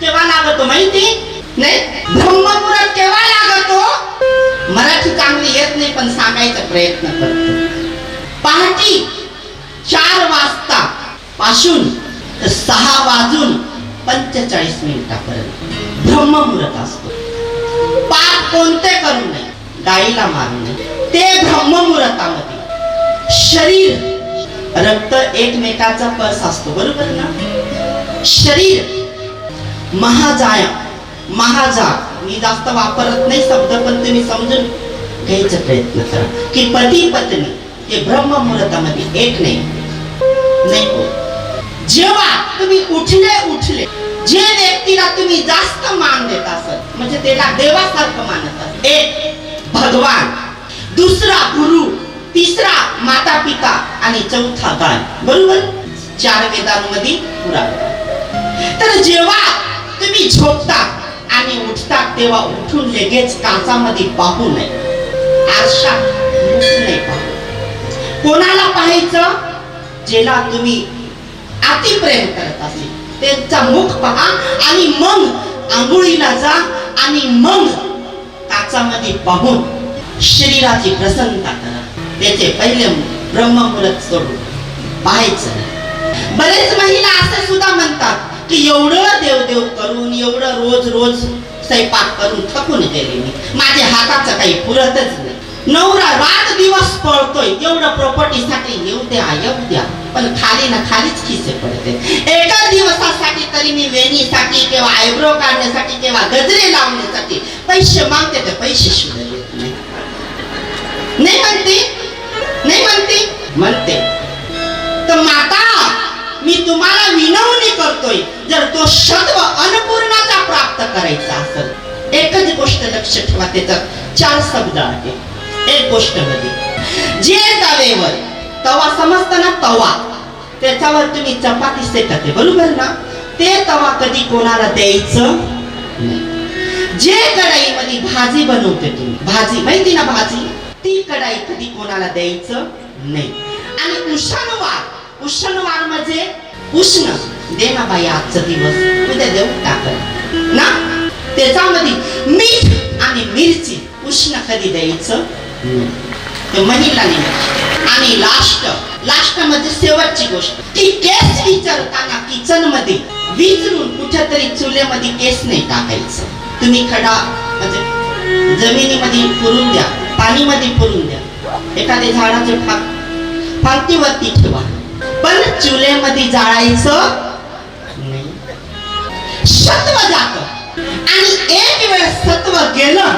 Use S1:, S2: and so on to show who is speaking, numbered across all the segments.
S1: केव्हा लागतो माहिती? नाही? ब्रह्मपुरात केव्हा लागतो? मराठी चांगली येत नाही पण सांगायचा प्रयत्न करतो. पहाटी चार वाजता पासून सहा वाजून पंचेचाळीस मिनिटापर्यंत ब्रह्ममुहूर्त असतो. पाप कोणते करू नये गाईला मारू नये. ते ब्रह्ममुहूर्तामध्ये शरीर रक्त एकमेकाचा पस असतो बरोबर ना? शरीर महाजाया महाजा. मी जास्त वापरत नाही शब्द पण तुम्ही समजून घ्यायचा प्रयत्न करा. की पती पत्नी ते ब्रह्म मुहूर्तामध्ये एक नाही. नाही जेव्हा तुम्ही उठले उठले जे व्यक्तीला तुम्ही जास्त मान देत असत म्हणजे त्याला देवासारखं मानत असत एक भगवान दुसरा गुरु तिसरा माता पिता आणि चौथा गाय बरोबर? चार वेदांमध्ये पुरावा तर जेव्हा तुम्ही झोपता आणि उठता तेव्हा उठून लगेच काचामध्ये पाहू नये आरशा नाही पाहू कोणाला पाहायचं ज्याला तुम्ही अतिप्रेम करत असेल त्यांचा मुख पहा आणि मग आंघोळीला जा आणि मग काचामध्ये पाहून शरीराची प्रसन्नता करा त्याचे पहिले ब्रह्ममुहूर्त सोडून पाहायचं बरेच महिला असं सुद्धा म्हणतात की एवढं देवदेव करून एवढं रोज रोज स्वयंपाक करून थकून गेले मी. माझ्या हाताचं काही पुरतच नाही. नवरा रात दिवस पळतोय एवढं प्रॉपर्टीसाठी येऊ द्या येऊ द्या पण खाली ना खालीच खिसे पडते. एका दिवसासाठी तरी मी वेणीसाठी किंवा आयब्रो काढण्यासाठी किंवा गजरे लावण्यासाठी पैसे मागते तर पैसे सुद्धा नाही. नाही म्हणते? नाही म्हणते? म्हणते. करतोय. जर तो सत्व अन्नपूर्णाचा प्राप्त करायचा असेल एकच गोष्ट लक्ष ठेवा त्याच्यात चार शब्द आहे एक गोष्टमध्ये जे तवेवर तवा समजताना तवा त्याच्यावर तुम्ही चपाती सेकते बरोबर ना? ते तवा कधी कोणाला द्यायचं जे जे कढाईमध्ये भाजी बनवते तुम्ही भाजी माहिती ना भाजी? ती कढाई कधी कोणाला द्यायचं नाही. आणि उष्णवार उष्णवार म्हणजे उष्ण. दे ना बाई आजचा दिवस उद्या देऊ टाकत ना? त्याच्यामध्ये मीठ आणि मिरची उष्ण कधी द्यायचं. ते महिला आणि लास्ट लास्ट म्हणजे शेवटची गोष्ट की केस विचारताना किचनमध्ये विचारून कुठेतरी चुल्यामध्ये केस नाही टाकायचं. तुम्ही खडा म्हणजे जमिनीमध्ये पुरून द्या पाणीमध्ये पुरून द्या. एखाद्या झाडाचे फाक फांतीवरती ठेवा. पण चुल्यामध्ये जाळायचं सत्व गेलं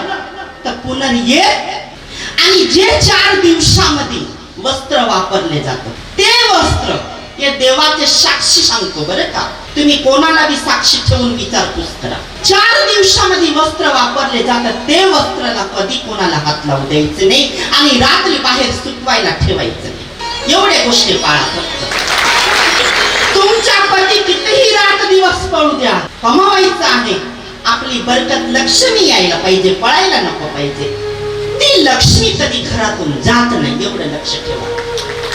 S1: तर पुनर्येत आणि जे चार दिवसामध्ये वस्त्र वापरले जात ते वस्त्र हे देवाचे साक्षी सांगतो बरं का. तुम्ही कोणाला बी साक्षी ठेवून विचारपूस करा. चार दिवसामध्ये वस्त्र वापरले जातात ते वस्त्राला कधी कोणाला हात लावू द्यायचे नाही आणि रात्री बाहेर सुटवायला ठेवायचं नाही. एवढ्या गोष्टी पाळा फक्त तुमच्या पती कितीही रात दिवस पळू द्या कमावायचं आहे आपली बरकत लक्ष्मी यायला पाहिजे पळायला नको पाहिजे. ती लक्ष्मी कधी घरातून जात नाही एवढं लक्ष ठेवा.